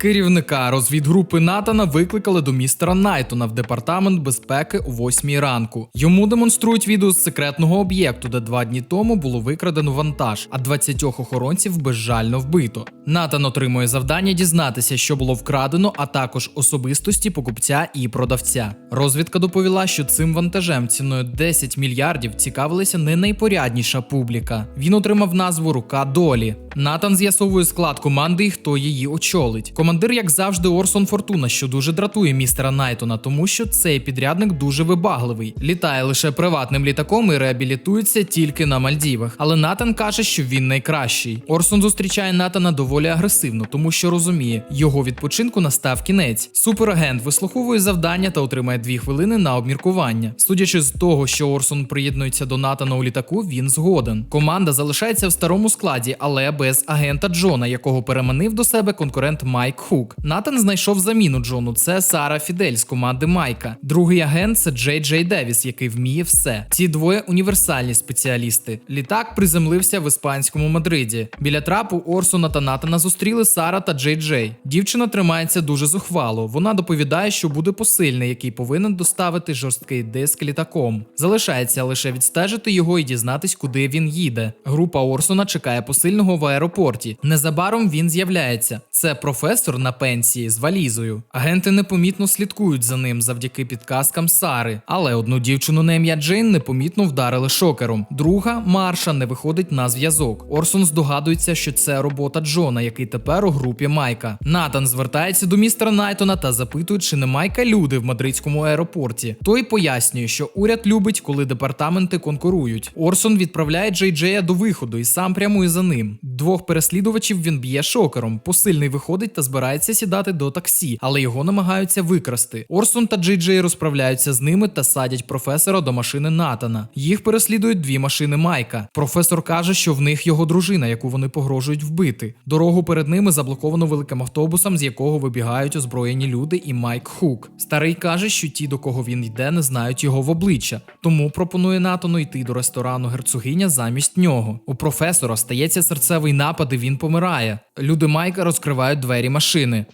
Керівника розвідгрупи Натана викликали до містера Найтона в департамент безпеки о 8 ранку. Йому демонструють відео з секретного об'єкту, де два дні тому було викрадено вантаж, а 20 охоронців безжально вбито. Натан отримує завдання дізнатися, що було вкрадено, а також особистості покупця і продавця. Розвідка доповіла, що цим вантажем ціною 10 мільярдів цікавилася не найпорядніша публіка. Він отримав назву Рука долі. Натан з'ясовує склад команди і хто її очолить. Командир, як завжди, Орсон Фортуна, що дуже дратує містера Найтона, тому що цей підрядник дуже вибагливий. Літає лише приватним літаком і реабілітується тільки на Мальдівах. Але Натан каже, що він найкращий. Орсон зустрічає Натана доволі агресивно, тому що розуміє, його відпочинку настав кінець. Суперагент вислуховує завдання та отримає дві хвилини на обміркування. Судячи з того, що Орсон приєднується до Натана у літаку, він згоден. Команда залишається в старому складі, але без агента Джона, якого переманив до себе конкурент Майк Хук. Натан знайшов заміну Джону. Це Сара Фідель з команди Майка. Другий агент це Джей Джей Девіс, який вміє все. Ці двоє універсальні спеціалісти. Літак приземлився в іспанському Мадриді. Біля трапу Орсона та Натана зустріли Сара та Джей Джей. Дівчина тримається дуже зухвало. Вона доповідає, що буде посильний, який повинен доставити жорсткий диск літаком. Залишається лише відстежити його і дізнатись, куди він їде. Група Орсона чекає посильного в аеропорті. Незабаром він з'являється. Це професор на пенсії з валізою. Агенти непомітно слідкують за ним завдяки підказкам Сари. Але одну дівчину на ім'я Джейн непомітно вдарили шокером. Друга Марша не виходить на зв'язок. Орсон здогадується, що це робота Джона, який тепер у групі Майка. Натан звертається до містера Найтона та запитує, чи не Майка люди в мадридському аеропорті. Той пояснює, що уряд любить, коли департаменти конкурують. Орсон відправляє Джей Джея до виходу і сам прямує за ним. Двох переслідувачів він б'є шокером. Посильний виходить та збирається сідати до таксі, але його намагаються викрасти. Орсон та Джей Джей розправляються з ними та садять професора до машини Натана. Їх переслідують дві машини Майка. Професор каже, що в них його дружина, яку вони погрожують вбити. Дорогу перед ними заблоковано великим автобусом, з якого вибігають озброєні люди, і Майк Хук. Старий каже, що ті, до кого він йде, не знають його в обличчя, тому пропонує Натану йти до ресторану герцогиня замість нього. У професора стається серцевий напад, і він помирає. Люди Майка розкривають двері машини.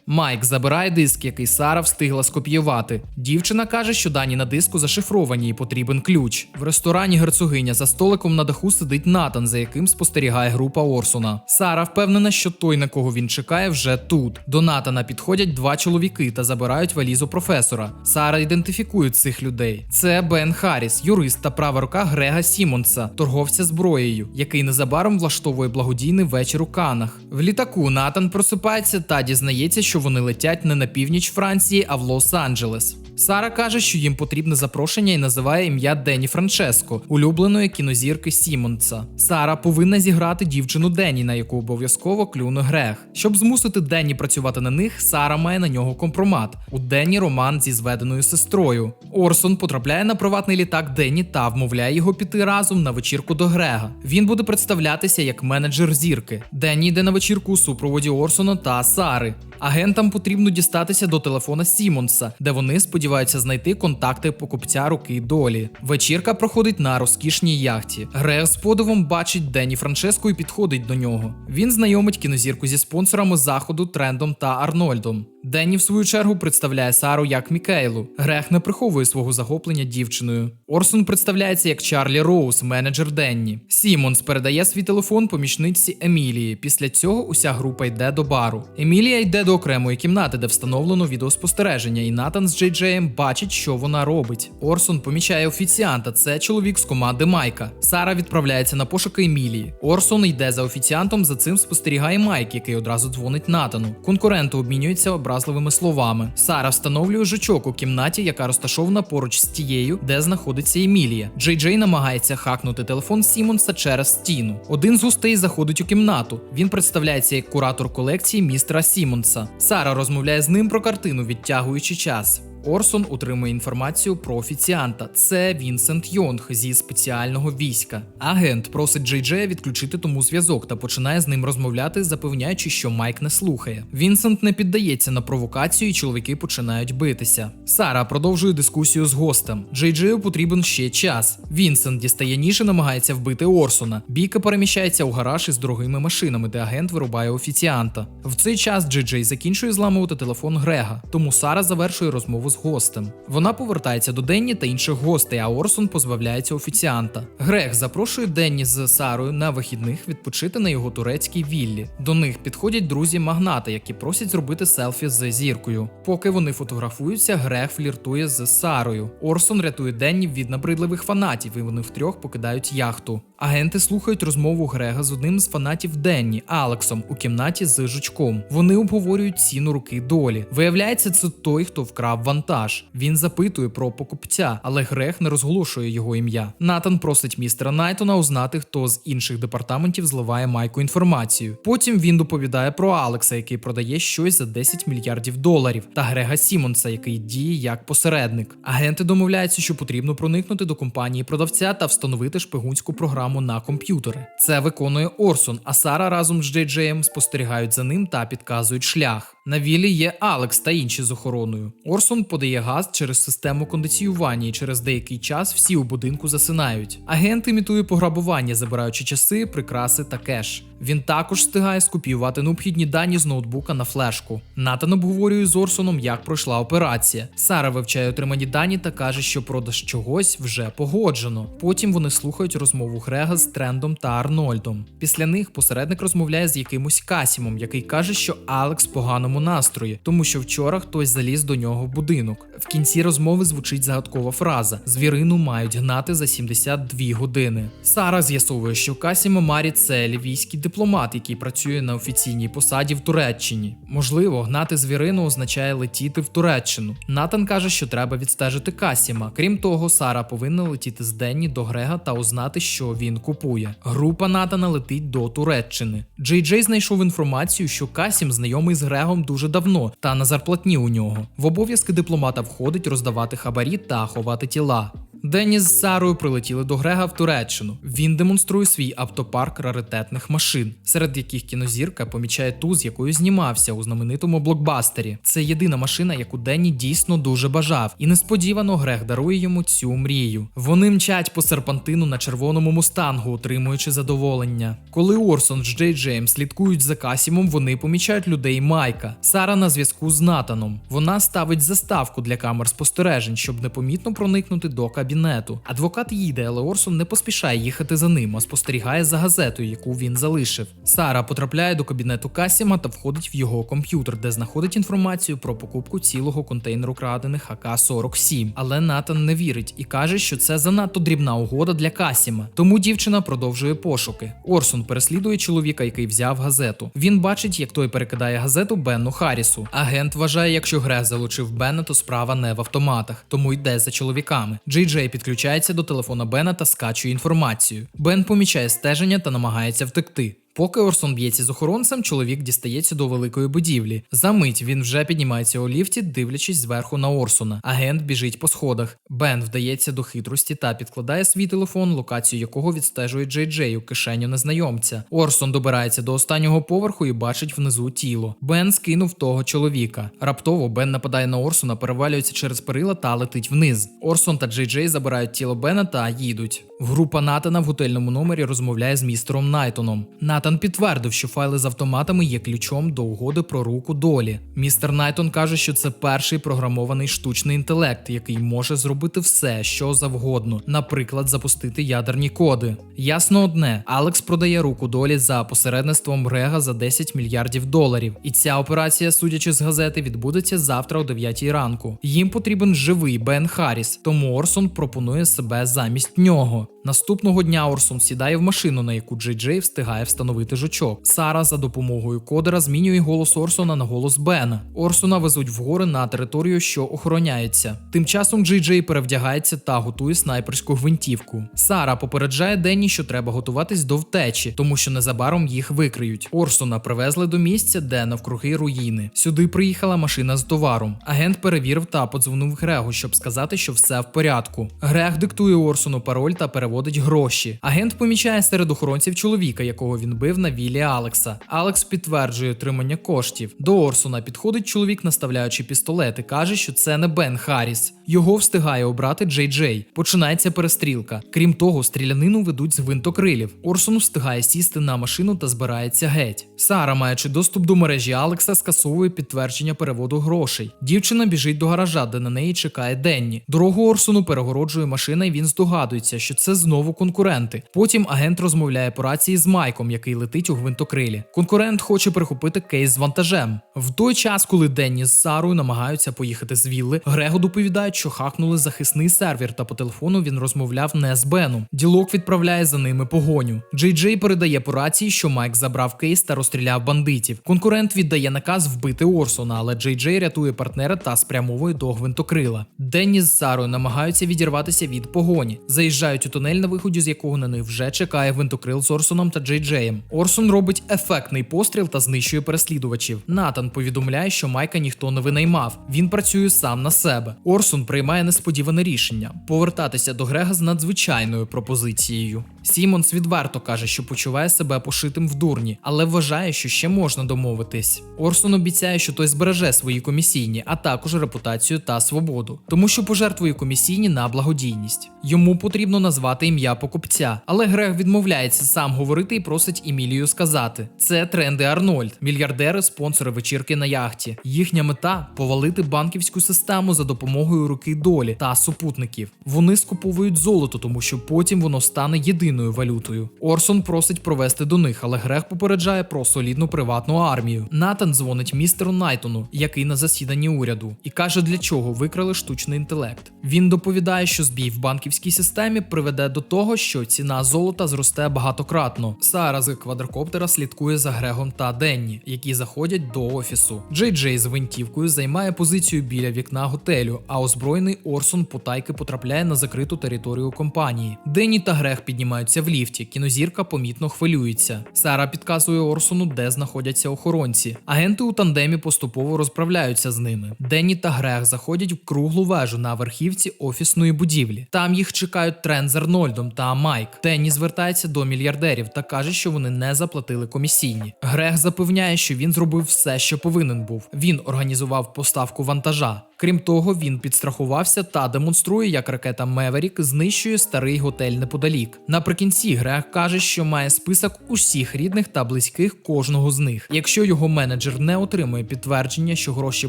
Майк забирає диск, який Сара встигла скопіювати. Дівчина каже, що дані на диску зашифровані і потрібен ключ. В ресторані герцогиня за столиком на даху сидить Натан, за яким спостерігає група Орсона. Сара впевнена, що той, на кого він чекає, вже тут. До Натана підходять два чоловіки та забирають валізу професора. Сара ідентифікує цих людей. Це Бен Харріс, юрист та права рука Грега Сімонса, торговця зброєю, який незабаром влаштовує благодійний вечір у Канах. В літаку Натан просипається та дізнається, що вони летять не на північ Франції, а в Лос-Анджелес. Сара каже, що їм потрібне запрошення і називає ім'я Дені Франческо, улюбленої кінозірки Сімонса. Сара повинна зіграти дівчину Дені, на яку обов'язково клюне Грег. Щоб змусити Дені працювати на них, Сара має на нього компромат. У Дені роман зі зведеною сестрою. Орсон потрапляє на приватний літак Дені та вмовляє його піти разом на вечірку до Грега. Він буде представлятися як менеджер зірки. Дені йде на вечірку у супроводі Орсона та Сари. Агентам потрібно дістатися до телефона Сімонса, де вони сподіваються знайти контакти покупця руки долі. Вечірка проходить на розкішній яхті. Грег з подивом бачить Дені Франческо і підходить до нього. Він знайомить кінозірку зі спонсорами заходу Трендом та Арнольдом. Денні, в свою чергу, представляє Сару як Мікейлу. Грег не приховує свого захоплення дівчиною. Орсон представляється як Чарлі Роуз, менеджер Денні. Сімонс передає свій телефон помічниці Емілії. Після цього уся група йде до бару. Емілія йде до окремої кімнати, де встановлено відеоспостереження, і Натан з Джей Джеєм бачить, що вона робить. Орсон помічає офіціанта. Це чоловік з команди Майка. Сара відправляється на пошуки Емілії. Орсон йде за офіціантом. За цим спостерігає Майк, який одразу дзвонить Натану. Конкуренти обмінюються образливими словами. Сара встановлює жучок у кімнаті, яка розташована поруч з тією, де знаходиться Емілія. Джей Джей намагається хакнути телефон Сімонса через стіну. Один з гостей заходить у кімнату. Він представляється як куратор колекції містера Сімонса. Сара розмовляє з ним про картину, відтягуючи час. Орсон отримує інформацію про офіціанта. Це Вінсент Йонг зі спеціального війська. Агент просить Джей Джея відключити тому зв'язок та починає з ним розмовляти, запевняючи, що Майк не слухає. Вінсент не піддається на провокацію, і чоловіки починають битися. Сара продовжує дискусію з гостем. Джей Джею потрібен ще час. Вінсент дістає ніж і намагається вбити Орсона. Біка переміщається у гараж із дорогими машинами, де агент вирубає офіціанта. В цей час Джей Джей закінчує зламувати телефон Грега, тому Сара завершує розмову з гостем. Вона повертається до Денні та інших гостей, а Орсон позбавляється офіціанта. Грег запрошує Денні з Сарою на вихідних відпочити на його турецькій віллі. До них підходять друзі магната, які просять зробити селфі з зіркою. Поки вони фотографуються, Грег фліртує з Сарою. Орсон рятує Денні від набридливих фанатів, і вони втрьох покидають яхту. Агенти слухають розмову Грега з одним з фанатів Денні, Алексом, у кімнаті з жучком. Вони обговорюють ціну руки долі. Виявляється, це той, хто вкрав вантаж. Він запитує про покупця, але Грег не розголошує його ім'я. Натан просить містера Найтона узнати, хто з інших департаментів зливає Майку інформацію. Потім він доповідає про Алекса, який продає щось за 10 мільярдів доларів, та Грега Сімонса, який діє як посередник. Агенти домовляються, що потрібно проникнути до компанії продавця та встановити шпигунську програму на комп'ютери. Це виконує Орсон, а Сара разом з Джей Джеєм спостерігають за ним та підказують шлях. На вілі є Алекс та інші з охороною. Орсон подає газ через систему кондиціювання, і через деякий час всі у будинку засинають. Агент імітує пограбування, забираючи часи, прикраси та кеш. Він також встигає скопіювати необхідні дані з ноутбука на флешку. Натан обговорює з Орсоном, як пройшла операція. Сара вивчає отримані дані та каже, що продаж чогось вже погоджено. Потім вони слухають розмову Грега з Трендом та Арнольдом. Після них посередник розмовляє з якимось Касімом, який каже, що Алекс в поганому настрої, тому що вчора хтось заліз до нього в будинок. В кінці розмови звучить загадкова фраза: звірину мають гнати за 72 години. Сара з'ясовує, що Касіма Марі це лівійський дипломат, який працює на офіційній посаді в Туреччині. Можливо, гнати звірину означає летіти в Туреччину. Натан каже, що треба відстежити Касіма. Крім того, Сара повинна летіти з Денні до Грега та узнати, що він купує. Група Натана летить до Туреччини. Джей Джей знайшов інформацію, що Касім знайомий з Грегом дуже давно та на зарплатні у нього. В обов'язки дипломата входить роздавати хабарі та ховати тіла. Денні з Сарою прилетіли до Грега в Туреччину. Він демонструє свій автопарк раритетних машин, серед яких кінозірка помічає ту, з якою знімався у знаменитому блокбастері. Це єдина машина, яку Денні дійсно дуже бажав, і несподівано Грег дарує йому цю мрію. Вони мчать по серпантину на червоному мустангу, отримуючи задоволення. Коли Орсон з Джей Джеєм слідкують за Касімом, вони помічають людей Майка. Сара на зв'язку з Натаном. Вона ставить заставку для камер спостережень, щоб непомітно проникнути до кабінету. Адвокат їде, але Орсон не поспішає їхати за ним, а спостерігає за газетою, яку він залишив. Сара потрапляє до кабінету Касіма та входить в його комп'ютер, де знаходить інформацію про покупку цілого контейнеру крадених АК-47. Але Натан не вірить і каже, що це занадто дрібна угода для Касіма. Тому дівчина продовжує пошуки. Орсон переслідує чоловіка, який взяв газету. Він бачить, як той перекидає газету Бенну Харрісу. Агент вважає, якщо Грег залучив Бена, то справа не в автоматах, тому йде за чоловіками. Джей Джей підключається до телефона Бена та скачує інформацію. Бен помічає стеження та намагається втекти. Поки Орсон б'ється з охоронцем, чоловік дістається до великої будівлі. За мить він вже піднімається у ліфті, дивлячись зверху на Орсона. Агент біжить по сходах. Бен вдається до хитрості та підкладає свій телефон, локацію якого відстежує Джей Джей у кишеню незнайомця. Орсон добирається до останнього поверху і бачить внизу тіло. Бен скинув того чоловіка. Раптово Бен нападає на Орсона, перевалюється через перила та летить вниз. Орсон та Джей Джей забирають тіло Бена та їдуть. Група Натана в готельному номері розмовляє з містером Найтоном. Натан підтвердив, що файли з автоматами є ключом до угоди про руку долі. Містер Найтон каже, що це перший програмований штучний інтелект, який може зробити все, що завгодно, наприклад, запустити ядерні коди. Ясно одне, Алекс продає руку долі за посередництвом Рега за 10 мільярдів доларів. І ця операція, судячи з газети, відбудеться завтра о 9 ранку. Їм потрібен живий Бен Харріс, тому Орсон пропонує себе замість нього. Наступного дня Орсон сідає в машину, на яку Джей Джей встигає встановити встановити жучок. Сара за допомогою кодера змінює голос Орсона на голос Бена. Орсона везуть в гори на територію, що охороняється. Тим часом Джей Джей перевдягається та готує снайперську гвинтівку. Сара попереджає Денні, що треба готуватись до втечі, тому що незабаром їх викриють. Орсона привезли до місця, де навкруги руїни. Сюди приїхала машина з товаром. Агент перевірив та подзвонив Грегу, щоб сказати, що все в порядку. Грег диктує Орсону пароль та переводить гроші. Агент помічає серед охоронців чоловіка, якого він бив на вілі Алекса. Алекс підтверджує отримання коштів. До Орсона підходить чоловік, наставляючи пістолет, і каже, що це не Бен Харріс. Його встигає обрати Джей Джей. Починається перестрілка. Крім того, стрілянину ведуть з гвинтокрилів. Орсон встигає сісти на машину та збирається геть. Сара, маючи доступ до мережі Алекса, скасовує підтвердження переводу грошей. Дівчина біжить до гаража, де на неї чекає Денні. Дорогу Орсону перегороджує машина, і він здогадується, що це знову конкуренти. Потім агент розмовляє по рації з Майком, який летить у гвинтокрилі. Конкурент хоче прихопити кейс з вантажем. В той час, коли Денні з Сарою намагаються поїхати з вілли, Грегу доповідають, що хакнули захисний сервер, та по телефону він розмовляв не з Беном. Ділок відправляє за ними погоню. Джей Джей передає по рації, що Майк забрав кейс та розстріляв бандитів. Конкурент віддає наказ вбити Орсона, але Джей Джей рятує партнера та спрямовує до гвинтокрила. Денні з Сарою намагаються відірватися від погоні. Заїжджають у тунель, на виході з якого на них вже чекає гвинтокрил з Орсоном та Джей Джеєм. Орсон робить ефектний постріл та знищує переслідувачів. Натан повідомляє, що Майка ніхто не винаймав. Він працює сам на себе. Орсон приймає несподіване рішення повертатися до Грега з надзвичайною пропозицією. Сімонс відверто каже, що почуває себе пошитим в дурні, але вважає, що ще можна домовитись. Орсон обіцяє, що той збереже свої комісійні, а також репутацію та свободу, тому що пожертвує комісійні на благодійність. Йому потрібно назвати ім'я покупця, але Грег відмовляється сам говорити і просить Емілію сказати: це тренди Арнольд, мільярдери, спонсори вечірки на яхті. Їхня мета повалити банківську систему за допомогою руки долі та супутників. Вони скуповують золото, тому що потім воно стане єдиною валютою. Орсон просить провести до них, але Грег попереджає про солідну приватну армію. Натан дзвонить містеру Найтону, який на засіданні уряду, і каже, для чого викрали штучний інтелект. Він доповідає, що збій в банківській системі приведе до того, що ціна золота зросте багатократно. Сара з квадрокоптера слідкує за Грегом та Денні, які заходять до офісу. Джей Джей з гвинтівкою займає позицію біля вікна готелю, а озброєний Орсон потайки потрапляє на закриту територію компанії. Денні та Грег піднімаються в ліфті. Кінозірка помітно хвилюється. Сара підказує Орсону, де знаходяться охоронці. Агенти у тандемі поступово розправляються з ними. Денні та Грег заходять в круглу вежу на верхівці офісної будівлі. Там їх чекають Трен з Арнольдом та Майк. Денні звертається до мільярдерів та каже, що вони не заплатили комісійні. Грег запевняє, що він зробив все, що повинен був. Він організував поставку вантажа. Крім того, він підстрахувався та демонструє, як ракета Меверік знищує старий готель неподалік. Наприкінці Грег каже, що має список усіх рідних та близьких кожного з них. Якщо його менеджер не отримує підтвердження, що гроші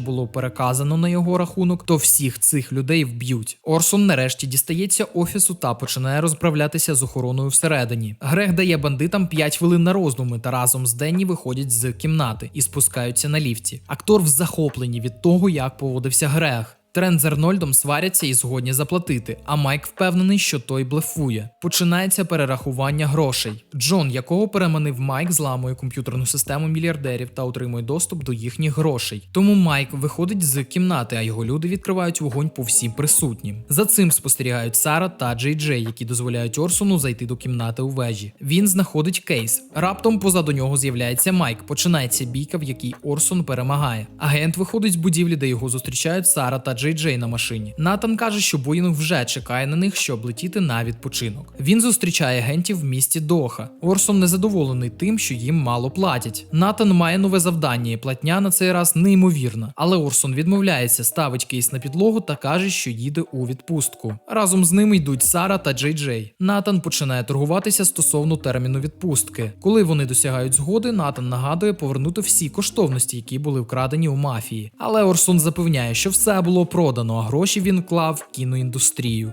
було переказано на його рахунок, то всіх цих людей вб'ють. Орсон нарешті дістається офісу та починає розправлятися з охороною всередині. Грег дає бандитам 5 хвилин на роздуми та разом з Денні виходять з кімнати і спускаються на ліфті. Актор в захопленні від того, як поводився Грег. Трен з Арнольдом сваряться і згодні заплатити, а Майк впевнений, що той блефує. Починається перерахування грошей. Джон, якого переманив Майк, зламує комп'ютерну систему мільярдерів та отримує доступ до їхніх грошей. Тому Майк виходить з кімнати, а його люди відкривають вогонь по всім присутнім. За цим спостерігають Сара та Джей Джей, які дозволяють Орсону зайти до кімнати у вежі. Він знаходить кейс. Раптом позаду нього з'являється Майк. Починається бійка, в якій Орсон перемагає. Агент виходить з будівлі, де його зустрічають Сара та Джей Джей на машині. Натан каже, що Боїнг вже чекає на них, щоб летіти на відпочинок. Він зустрічає агентів в місті Доха. Орсон незадоволений тим, що їм мало платять. Натан має нове завдання, і платня на цей раз неймовірна. Але Орсон відмовляється, ставить кейс на підлогу та каже, що їде у відпустку. Разом з ними йдуть Сара та Джей Джей. Натан починає торгуватися стосовно терміну відпустки. Коли вони досягають згоди, Натан нагадує повернути всі коштовності, які були вкрадені у мафії. Але Орсон запевняє, що все було продано, а гроші він вклав в кіноіндустрію.